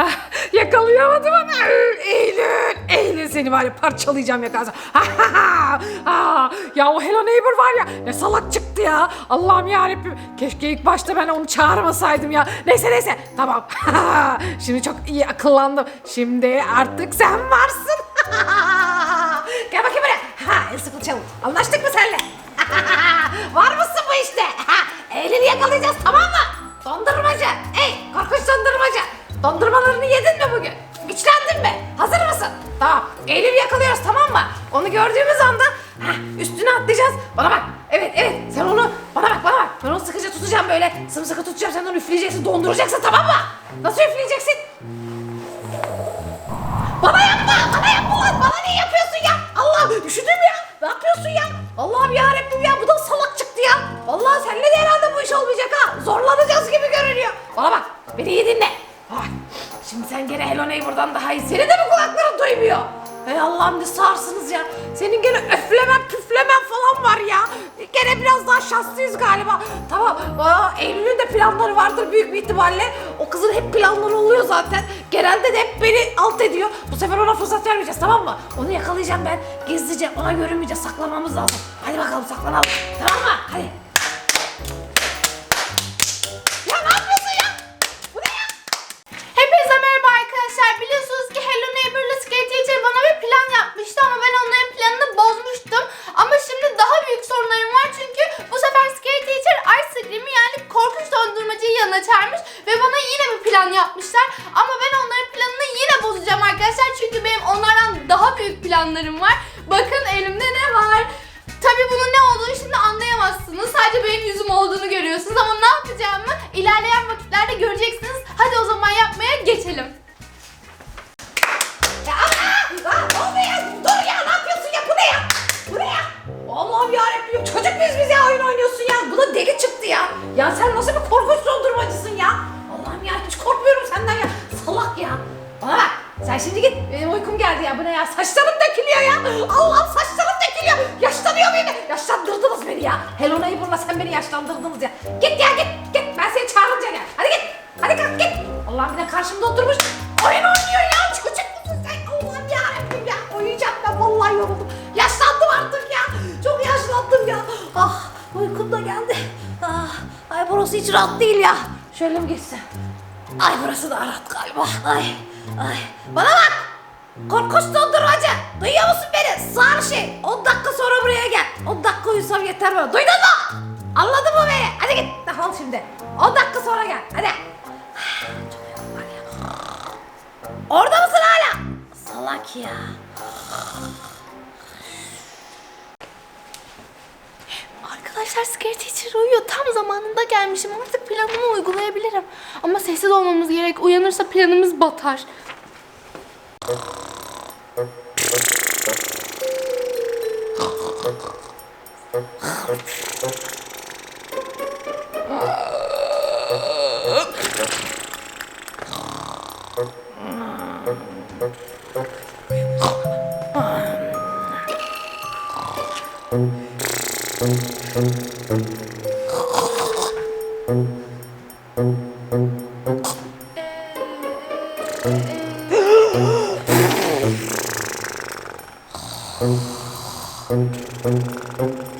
Ah, yakalayamadım onu. Eylül. Eylül seni var ya parçalayacağım yakalasam. Ya o Hello Neighbor var ya ne salak çıktı ya. Allah'ım yarabbim. Keşke ilk başta ben onu çağırmasaydım ya. Neyse neyse tamam. Şimdi çok iyi akıllandım. Şimdi artık sen varsın. Gel bakayım buraya. Ha, el sıkılacağım. Anlaştık mı seninle? Var mısın bu işte? Ha, Eylül'ü yakalayacağız tamam mı? Dondurmacı. Ey korkunç dondurmacı. Dondurmalarını yedin mi bugün? Güçlendin mi? Hazır mısın? Tamam. Eylül'ü yakalıyoruz tamam mı? Onu gördüğümüz anda ha, üstüne atlayacağız. Bana bak. Evet evet sen onu bana bak bana bak. Ben onu sıkıca tutacağım böyle. Sımsıkı tutacağım sen onu üfleyeceksin donduracaksın tamam mı? Nasıl üfleyeceksin? Bana yapma, bana yapma lan. Bana niye yapıyorsun ya? Allah üşüdüm ya. Ne yapıyorsun ya? Allah'ım ya Rabbim ya bu da salak çıktı ya. Vallahi seninle de herhalde bu iş olmayacak ha. Zorlanacağız gibi görünüyor. Bana bak, Hello Neighbor'dan daha iyi. Senin de mi kulakların duymuyor? Ey Allah'ım ne sağırsınız ya. Senin gene öflemen püflemen falan var ya. Gene biraz daha şanslıyız galiba. Tamam. Aa, Eylül'ün de planları vardır büyük bir ihtimalle. O kızın hep planları oluyor zaten. Genelde de hep beni alt ediyor. Bu sefer ona fırsat vermeyeceğiz tamam mı? Onu yakalayacağım ben. Gizlice ona görünmeyeceğiz. Saklamamız lazım. Hadi bakalım saklanalım. Tamam mı? Hadi. Planlarım var. Bakın elimde ne var? Tabii bunun ne olduğunu şimdi anlayamazsınız. Sadece benim yüzüm olduğunu görüyorsunuz ama ne yapacağımı ilerleyen vakitlerde göreceksiniz. Hadi o zaman yapmaya geçelim. Ya aa, aa, ne oluyor ya? Dur ya ne yapıyorsun ya? Bu ne ya? Bu ne ya? Allah'ım yarabbim çocuk muyuz biz ya oyun oynuyorsun ya? Bu da deli çıktı ya. Ya sen nasıl bir korkunç dondurmacısın ya? Allah'ım ya hiç korkmuyorum senden ya. Salak ya. Bana bak sen şimdi git benim uykum geldi ya bu ne ya saçlarım dökülüyor ya. Allah'ım saçlarım dökülüyor. Yaşlanıyor beni yaşlandırdınız beni ya. Hello Neighbor'la sen beni yaşlandırdınız ya. Git ya git git. Ben seni çağırınca gel. Hadi git hadi kalk git. Allah'ım bir de karşımda oturmuş oyun oynuyor ya. Çocuk musun sen? Allah'ım yarabbim ya. Uyuyacağım ben vallahi yoruldum. Yaşlandım artık ya. Çok yaşlandım ya. Ah uykum da geldi. Ah, ay burası hiç rahat değil ya. Şöyle mi geçsem? Ay burası daha rahat galiba. Ay ay. Bana bak. Korkunç dondurmacı. Duyuyor musun beni? Sağır şey. 10 dakika sonra buraya gel. 10 dakika uyusam yeter bana. Duydun mu? Anladın mı beni? Hadi git. Defol şimdi. 10 dakika sonra gel. Hadi. Orada mısın hala? Salak ya. Arkadaşlar Scary Teacher uyuyor. Tam zamanında gelmişim. Artık planımı uygulayabilirim. Ama sessiz olmamız gerek. Uyanırsa planımız batar. Şimdi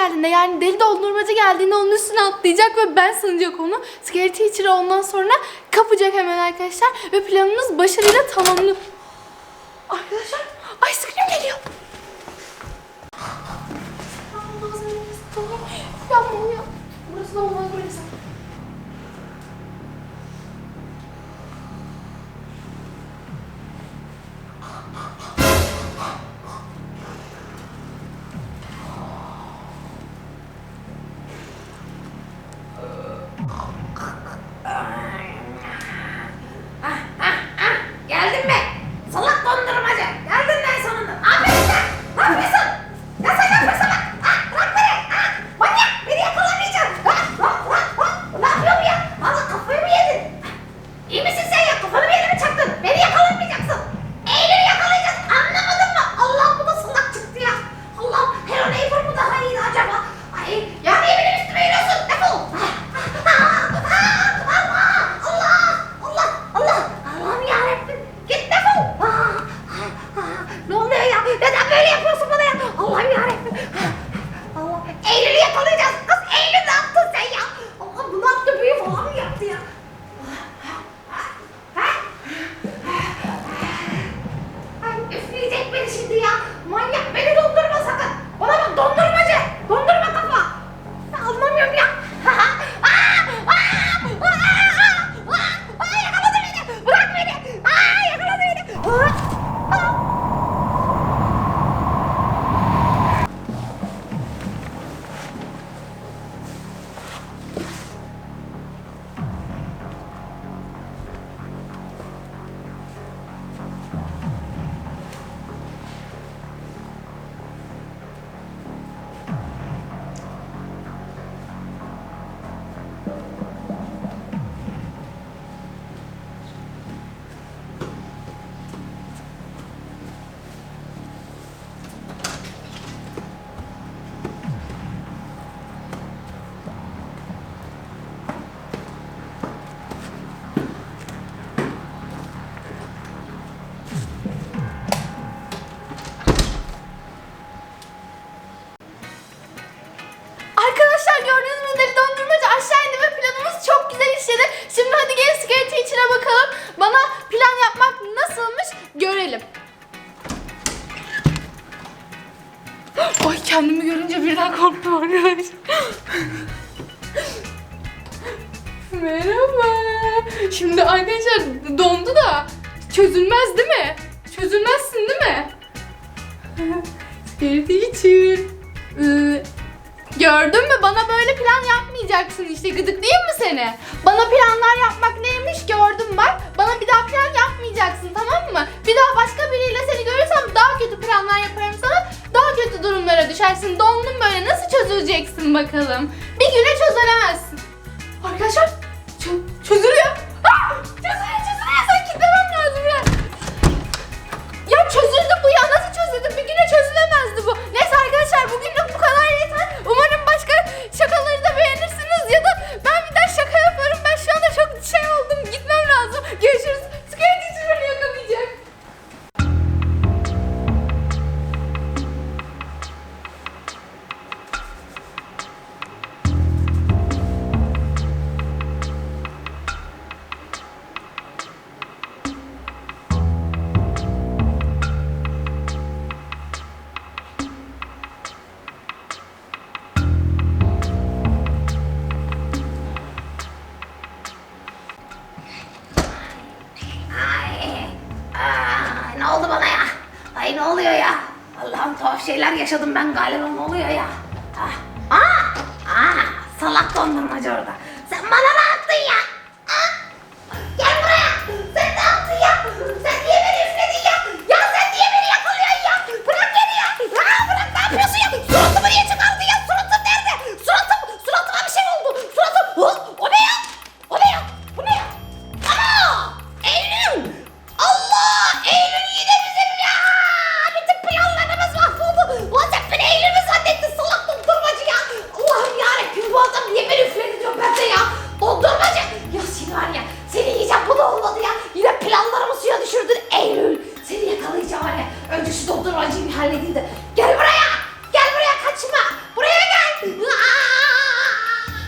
geldiğinde yani deli dondurmacı geldiğinde onun üstüne atlayacak ve ben sanacak onu. Scary Teacher ondan sonra kapacak hemen arkadaşlar ve planımız başarıyla tamamlı. Arkadaşlar Ice Cream geliyor. Yapma ya. Burası da olmaz burası. Kendimi görünce birden korktum arkadaşlar. Merhaba. Şimdi arkadaşlar dondu da çözülmez değil mi? Çözülmezsin değil mi? Scary teacher. Ee, Gördün mü? Bana böyle plan yapmayacaksın işte. Gıdıklayayım mı seni? Bana planlar yapmak neymiş gördüm bak. Bana bir daha plan yapmayacaksın tamam mı? Bir daha başka biriyle seni görürsem daha kötü planlar yaparım sana. Durumlara düşersin. Dondun böyle. Nasıl çözüleceksin bakalım? Bir güne çözülemezsin. Arkadaşlar çö- çözülüyor. Çözülüyor çözülüyor. Sen kitlemem lazım. Ya çözüldü bu ya. Nasıl çözüldü? Bir güne çözülemezdi bu. Neyse arkadaşlar bugünlük bu kadar yeter. Umarım başka şakaları da beğenirsiniz ya da ben bir daha şaka yaparım. Ne oluyor ya? Allah'ım tuhaf şeyler yaşadım ben galiba ne oluyor ya? Ah, aa, aa, salak dondurmacı orada. Sen bana ne